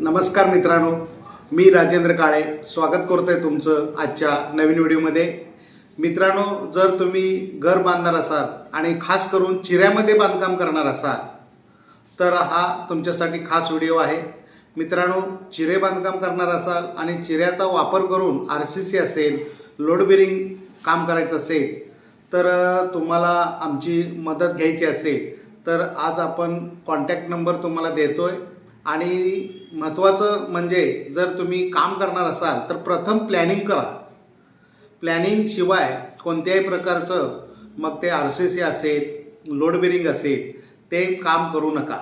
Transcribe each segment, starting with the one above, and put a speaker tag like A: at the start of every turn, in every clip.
A: नमस्कार मित्रांनो मी राजेंद्र काळे. स्वागत करतो आहे तुमचं आजच्या नवीन व्हिडिओमध्ये. मित्रांनो जर तुम्ही घर बांधणार असाल आणि खास करून चिऱ्यामध्ये बांधकाम करणार असाल तर हा तुमच्यासाठी खास व्हिडिओ आहे. मित्रांनो चिरे बांधकाम करणार असाल आणि चिऱ्याचा वापर करून आर सी सी असेल लोड बेरिंग काम करायचं असेल तर तुम्हाला आमची मदत घ्यायची असेल तर आज आपण कॉन्टॅक्ट नंबर तुम्हाला देतो आहे आणि महत्त्वाचं म्हणजे जर तुम्ही काम करणार असाल तर प्रथम प्लॅनिंग करा. प्लॅनिंग शिवाय कोणत्याही प्रकारचं मग ते आर सी सी असेल लोड बेरिंग असेल ते काम करू नका.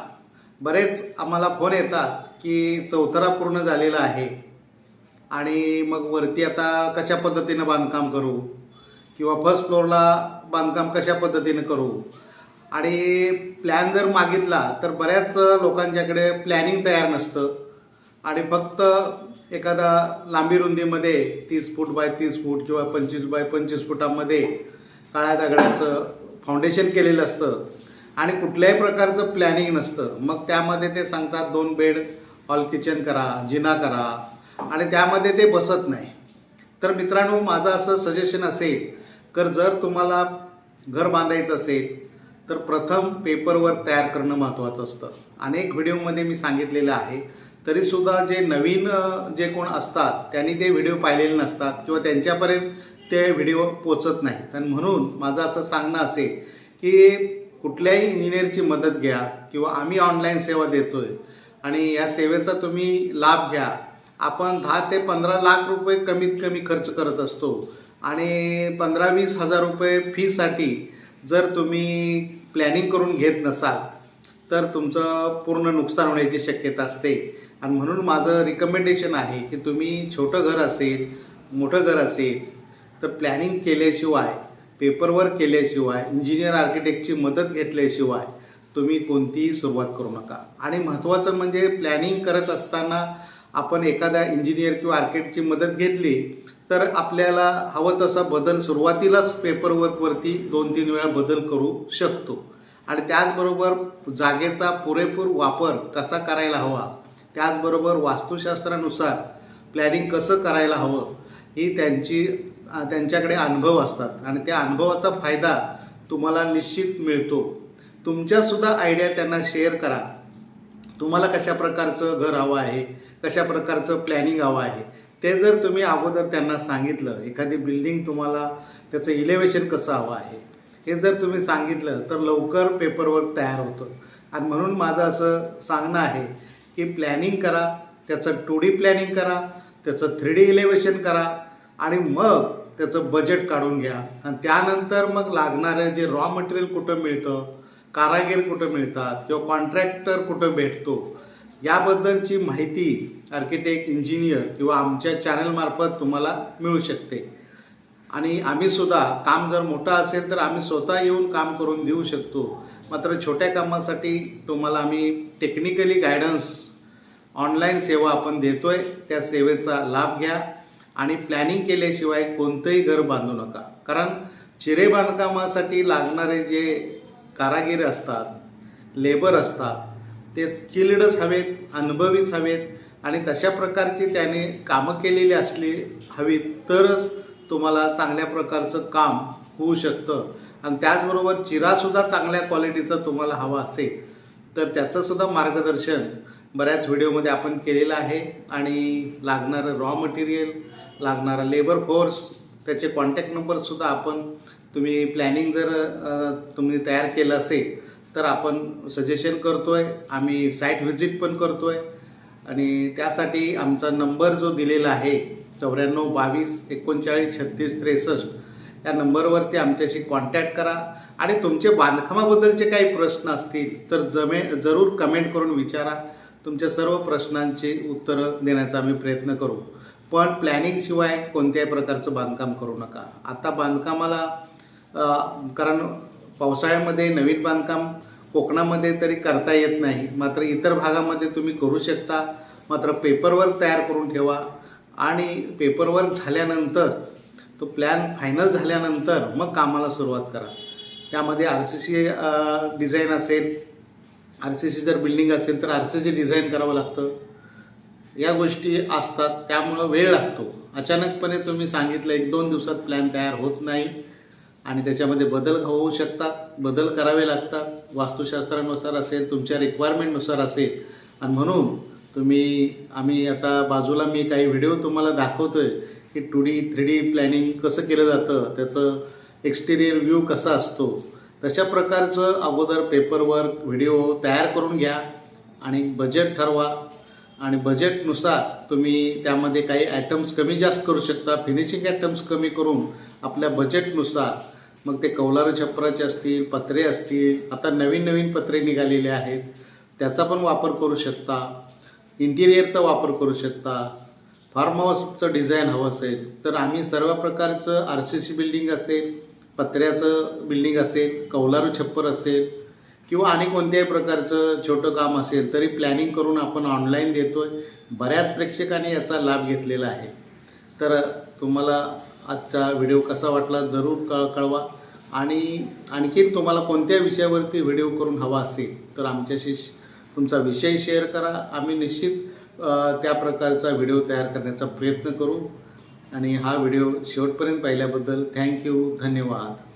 A: बरेच आम्हाला फोन येतात की चौथरा पूर्ण झालेला आहे आणि मग वरती आता कशा पद्धतीनं बांधकाम करू? किंवा फर्स्ट फ्लोअरला बांधकाम कशा पद्धतीनं करू? आणि प्लॅन जर मागितला तर बऱ्याच लोकांच्याकडे प्लॅनिंग तयार नसतं. आणि फक्त एखादा लांबी रुंदीमध्ये तीस फूट बाय तीस फूट किंवा पंचवीस बाय पंचवीस फुटामध्ये काळ्या दगडाचं फाउंडेशन केलेलं असतं. आणि कुठल्याही प्रकारचं प्लॅनिंग नसतं. मग त्यामध्ये ते सांगतात दोन बेड हॉल किचन करा जिना करा. आणि त्यामध्ये ते बसत नाही. तर मित्रांनो माझं असं सजेशन असेल तर जर तुम्हाला घर बांधायचं असेल तर प्रथम पेपरवर तयार करणं महत्त्वाचं असतं. अनेक व्हिडिओमध्ये मी सांगितलेलं आहे तरीसुद्धा जे नवीन जे कोण असतात त्यांनी ते व्हिडिओ पाहिलेले नसतात किंवा त्यांच्यापर्यंत ते व्हिडिओ पोचत नाही तर म्हणून माझं असं सांगणं असेल की कुठल्याही इंजिनियरची मदत घ्या किंवा आम्ही ऑनलाईन सेवा देतो आहे आणि या सेवेचा तुम्ही लाभ घ्या. आपण दहा ते पंधरा लाख रुपये कमीत कमी खर्च करत असतो आणि पंधरा वीस हजार रुपये फीसाठी जर तुम्ही प्लॅनिंग करून घेत नसाल तर तुमचं पूर्ण नुकसान होण्याची शक्यता असते. आणि म्हणून माझं रिकमेंडेशन आहे की तुम्ही छोटं घर असेल मोठं घर असेल तर प्लॅनिंग केल्याशिवाय पेपरवर केल्याशिवाय इंजिनियर आर्किटेक्टची मदत घेतल्याशिवाय तुम्ही कोणतीही सुरुवात करू नका. आणि महत्त्वाचं म्हणजे प्लॅनिंग करत असताना आपण एखाद्या इंजिनियर किंवा आर्किटेक्टची मदत घेतली तर आपल्याला हवं तसा बदल सुरुवातीलाच पेपरवर्कवरती दोन तीन वेळा बदल करू शकतो. आणि त्याचबरोबर जागेचा पुरेपूर वापर कसा करायला हवा त्याचबरोबर वास्तुशास्त्रानुसार प्लॅनिंग कसं करायला हवं ही त्यांची त्यांच्याकडे अनुभव असतात. आणि त्या अनुभवाचा फायदा तुम्हाला निश्चित मिळतो. तुमच्यासुद्धा आयडिया त्यांना शेअर करा. तुम्हाला कशा प्रकारचं घर हवं आहे कशा प्रकारचं प्लॅनिंग हवं आहे ते जर तुम्ही अगोदर त्यांना सांगितलं एखादी बिल्डिंग तुम्हाला त्याचं इलेवेशन कसं हवं आहे हे जर तुम्ही सांगितलं तर लवकर पेपरवर्क तयार होतं. आणि म्हणून माझं असं सांगणं आहे की प्लॅनिंग करा त्याचं टू डी प्लॅनिंग करा त्याचं थ्री डी इलेवेशन करा आणि मग त्याचं बजेट काढून घ्या. आणि त्यानंतर मग लागणारं जे रॉ मटेरियल कुठं मिळतं कारागीर कुठं मिळतात किंवा कॉन्ट्रॅक्टर कुठं भेटतो याबद्दलची माहिती आर्किटेक्ट इंजिनियर किंवा आमच्या चॅनलमार्फत तुम्हाला मिळू शकते. आणि आम्हीसुद्धा काम जर मोठं असेल तर आम्ही स्वतः येऊन काम करून देऊ शकतो. मात्र छोट्या कामासाठी तुम्हाला आम्ही टेक्निकली गायडन्स ऑनलाईन सेवा आपण देतो आहे त्या सेवेचा लाभ घ्या आणि प्लॅनिंग केल्याशिवाय कोणतंही घर बांधू नका. कारण चिरे बांधकामासाठी लागणारे जे कारागीर असतात लेबर असतात ते स्किल्डच हवेत अनुभवीच हवेत आणि तशा प्रकारची त्याने कामं केलेली असली हवीत तरच तुम्हाला चांगल्या प्रकारचं काम होऊ शकतं. आणि त्याचबरोबर चिरासुद्धा चांगल्या क्वालिटीचं तुम्हाला हवा असेल तर त्याचंसुद्धा मार्गदर्शन बऱ्याच व्हिडिओमध्ये आपण केलेलं आहे. आणि लागणारं रॉ मटेरियल लागणारा लेबर फोर्स त्याचे कॉन्टॅक्ट नंबरसुद्धा आपण तुम्ही प्लॅनिंग जर तुम्ही तयार केलं असेल तर आपण सजेशन करतो आहे आम्ही साईट व्हिजिट पण करतो आहे आणि त्यासाठी आमचा नंबर जो दिलेला आहे चौऱ्याण्णव बावीस एकोणचाळीस छत्तीस त्रेसष्ट या नंबरवरती आमच्याशी कॉन्टॅक्ट करा. आणि तुमचे बांधकामाबद्दलचे काही प्रश्न असतील तर जमे जरूर कमेंट करून विचारा. तुमच्या सर्व प्रश्नांची उत्तरं देण्याचा आम्ही प्रयत्न करू. पण प्लॅनिंगशिवाय कोणत्याही प्रकारचं बांधकाम करू नका. आता बांधकामाला कारण पावसाळ्यामध्ये नवीन बांधकाम कोकणामध्ये तरी करता येत नाही. मात्र इतर भागामध्ये तुम्ही करू शकता. मात्र पेपरवर्क तयार करून ठेवा. आणि पेपरवर्क झाल्यानंतर तो प्लॅन फायनल झाल्यानंतर मग कामाला सुरुवात करा. त्यामध्ये आर सी सी डिझाईन असेल आर सी सी जर बिल्डिंग असेल तर आर सी सी डिझाईन करावं लागतं. या गोष्टी असतात. त्यामुळं वेळ लागतो. अचानकपणे तुम्ही सांगितलं एक दोन दिवसात प्लॅन तयार होत नाही. आणि त्याच्यामध्ये बदल होऊ शकतात बदल करावे लागतात. वास्तुशास्त्रानुसार असेल तुमच्या रिक्वायरमेंटनुसार असेल. आणि म्हणून तुम्ही आम्ही आता बाजूला मी काही व्हिडिओ तुम्हाला दाखवतोय की two D three D planning कसं केलं जातं त्याचं एक्सटिरियर व्ह्यू कसा असतो. तशा प्रकारचं अगोदर पेपरवर्क व्हिडिओ तयार करून घ्या आणि बजेट ठरवा. आणि बजेटनुसार तुम्ही त्यामध्ये काही ॲटम्स कमी जास्त करू शकता फिनिशिंग ॲटम्स कमी करून आपल्या बजेटनुसार मग ते कौलारू छप्पराचे असतील पत्रे असतील आता नवीन नवीन पत्रे निघालेले आहेत. त्याचा पण वापर करू शकता. इंटिरियरचा वापर करू शकता. फार्म हाऊसचं डिझाईन हवं असेल तर आम्ही सर्व प्रकारचं आर सी सी बिल्डिंग असेल पत्र्याचं बिल्डिंग असेल कौलारू छप्पर असेल किंवा आणि कोणत्याही प्रकारचं छोटं काम असेल तरी प्लॅनिंग करून आपण ऑनलाईन देतो आहे बऱ्याच प्रेक्षकांनी याचा लाभ घेतलेला आहे. तर तुम्हाला आजचा व्हिडिओ कसा वाटला जरूर कळ कळवा. आणि आणखीन तुम्हाला कोणत्या विषयावरती व्हिडिओ करून हवा असेल तर आमच्याशी श- तुमचा विषय शेअर करा. आम्ही निश्चित त्या प्रकारचा व्हिडिओ तयार करण्याचा प्रयत्न करू. आणि हा व्हिडिओ शेवटपर्यंत पाहिल्याबद्दल थँक्यू धन्यवाद.